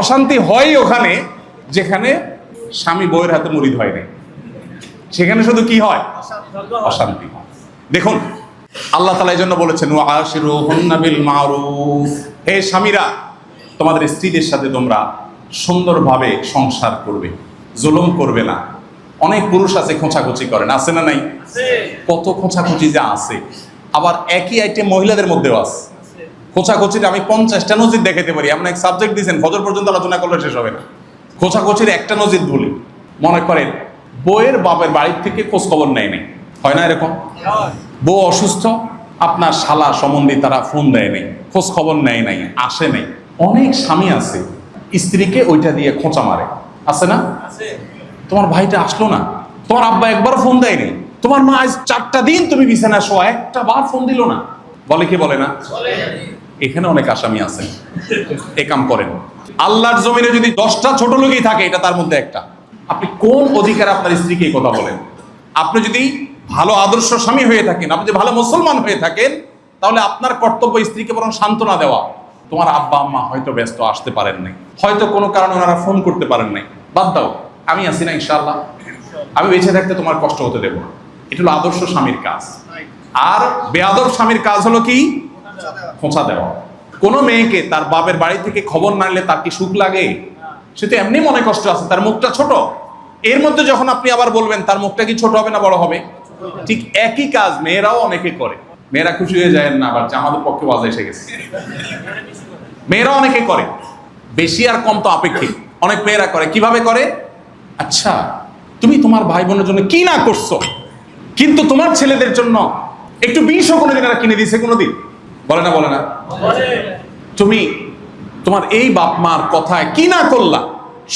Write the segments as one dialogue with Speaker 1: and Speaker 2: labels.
Speaker 1: অশান্তি হয় ওখানে যেখানে স্বামী বউয়ের হাতে মুড়ি হয় নাই। সেখানে শুধু কি হয়? অশান্তি হয়। দেখুন আল্লাহ তালা এই জন্য বলেছেন আশিরু হুন্নাবিল মারুফ। হে স্বামীরা তোমাদের স্ত্রীদের সাথে তোমরা সুন্দরভাবে সংসার করবে জুলুম করবে না। অনেক পুরুষ আছে খোঁচাখুচি করেন আছে না নাই? কত খোঁচাখুচি যা আছে। আবার একই আইটেম মহিলাদের মধ্যেও আছে। খোঁচাখুচির আমি পঞ্চাশটা নজির দেখাতে পারি। এমন এক সাবজেক্ট দিয়েছেন ফজর পর্যন্ত আলোচনা করলে শেষ হবে না। খোঁচাখুচির একটা নজির বলি মনে করেন বইয়ের বাপের বাড়ির থেকে খোঁজ খবর নেয় নাই। হয় না এরকম? বউ অসুস্থ আপনার শালা সম্বন্ধে তারা ফোন দেয় নাই খোঁজ খবর নেয় নাই আসে নাই। অনেক স্বামী আছে স্ত্রীকে ওইটা দিয়ে খোঁচা মারে। আছে না? তোমার ভাইটা আসলো না? তোমার আব্বা একবার ফোন দেয়নি তোমার মা আজ চারটা দিন তুমি বিছানা শোয়া একটা বার ফোন দিল না। বলে কি বলে না? এখানে অনেক আসামি আছেন এ কাম করেন। আল্লাহর জমিনে যদি দশটা ছোট লোকই থাকে, এটা তার মধ্যে একটা। আপনি কোন অধিকার আপনার স্ত্রীকে কথা বলেন? আপনি যদি ভালো আদর্শ স্বামী হয়ে থাকেন, আপনি যদি ভালো মুসলমান হয়ে থাকেন, তাহলে আপনার কর্তব্য স্ত্রীকে বরং সান্ত্বনা দেওয়া। তোমার আব্বা, আম্মা হয়তো ব্যস্ত, আসতে পারেন নাই। হয়তো কোনো কারণে ওনারা ফোন করতে পারেন নাই। বাদ দাও, আমি আছি না, ইনশাআল্লাহ। আমি বেঁচে থাকতে তোমার কষ্ট হতে দেবো এটা হলো আদর্শ স্বামীর কাজ। আর বেআদব স্বামীর কাজ হলো কি? খোঁচা দেওয়া কোনো মেয়েকে তার বাপের বাড়ি থেকে খবর না নিলে তার কি সুখ লাগে? সে তো এমনি মনে কষ্ট আছে, তার মুখটা ছোট। এর মধ্যে যখন আপনি আবার বলবেন, তার মুখটা কি ছোট হবে না বড় হবে? ঠিক একই কাজ মেয়েরাও অনেকে করে। মেয়েরা খুশি হয়ে যায় না আবার যে আমাদের পক্ষে বাজে এসে গেছে। মেয়েরা অনেকে করে। বেশি আর কম তো আপেক্ষিক। অনেক মেয়েরা করে। কীভাবে করে? আচ্ছা তুমি তোমার ভাই বোনের জন্য কি না করছ? কিন্তু তোমার ছেলেদের জন্য একটু বিষও কোনোদিন এরা কিনে দিয়েছে কোনোদিন? বলে না বলে না। তুমি তোমার এই বাপ মার কথায় কি না করলা,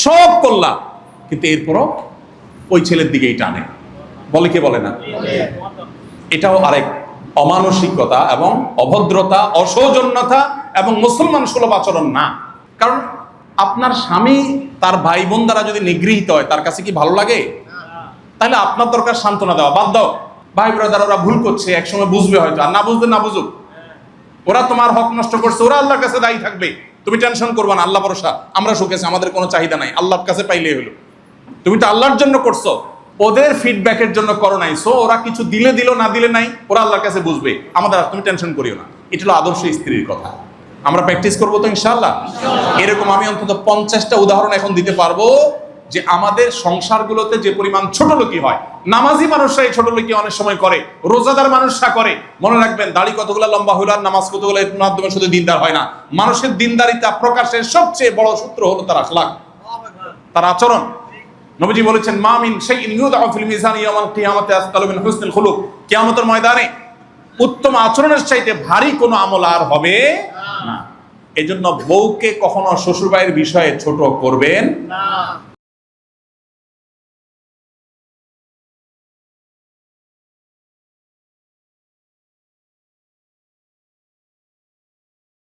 Speaker 1: সব করলা, কিন্তু এরপরও ওই ছেলের দিকেই টানে। বলে কে বলে না? এটাও আরেক অমানসিকতা এবং অভদ্রতা, অসৌজন্যতা এবং মুসলমান সুলভ আচরণ না। কারণ আপনার স্বামী তার ভাই বোন দ্বারা যদি নিগৃহীত হয়, তার কাছে কি ভালো লাগে? তাহলে আপনার দরকার সান্ত্বনা দেওয়া। বাদ দাও। ভাই ব্রাদার ওরা ভুল করছে, একসময় বুঝবে হয়তো। আর না বুঝতে না বুঝুক। ওরা তোমার হক নষ্ট করছে, ওরা আল্লাহর কাছে দায়ী থাকবে। তুমি টেনশন করবা না, আল্লাহ ভরসা। আমরা সুখেছি আমাদের কোনো চাহিদা নাই, আল্লাহর কাছে পাইলেই হলো। তুমি তো আল্লাহর জন্য করছ, ওদের ফিডব্যাকের জন্য করো নাই। সো ওরা কিছু দিলে দিল, না দিলে নাই, ওরা আল্লাহর কাছে বুঝবে। আমাদের তুমি টেনশন করিও না। এটা হলো আদর্শ স্ত্রীর কথা। আমরা প্র্যাকটিস করব তো ইনশাল্লাহ এরকম আমি অন্তত পঞ্চাশটা উদাহরণ এখন দিতে পারব। যে আমাদের সংসারগুলোতে যে পরিমাণ ছোট লোকই হয়, নামাজি মানুষরা এই ছোট লোকই অনেক সময় করে, রোজাদার মানুষরা করে। মনে রাখবেন, দাড়ি কতগুলো লম্বা হইল আর নামাজ কতগুলো এর মাধ্যমে শুধু দিনদার হয় না। মানুষের দিনদারিতা প্রকাশের সবচেয়ে বড় সূত্র হলো তার আখলাক তার আচরণ। নবীজি বলেছেন মামিন সেই ইউদাউ ফিল মিজান ইয়াউমাল কিয়ামাতি আসকালু মিন হুসনিল খুলুক। কিয়ামতের ময়দানে উত্তম আচরণের চাইতে ভারী কোনো আমল আর হবে না। এজন্য বউকে কখনো শ্বশুরবাড়ির বিষয়ে ছোট করবেন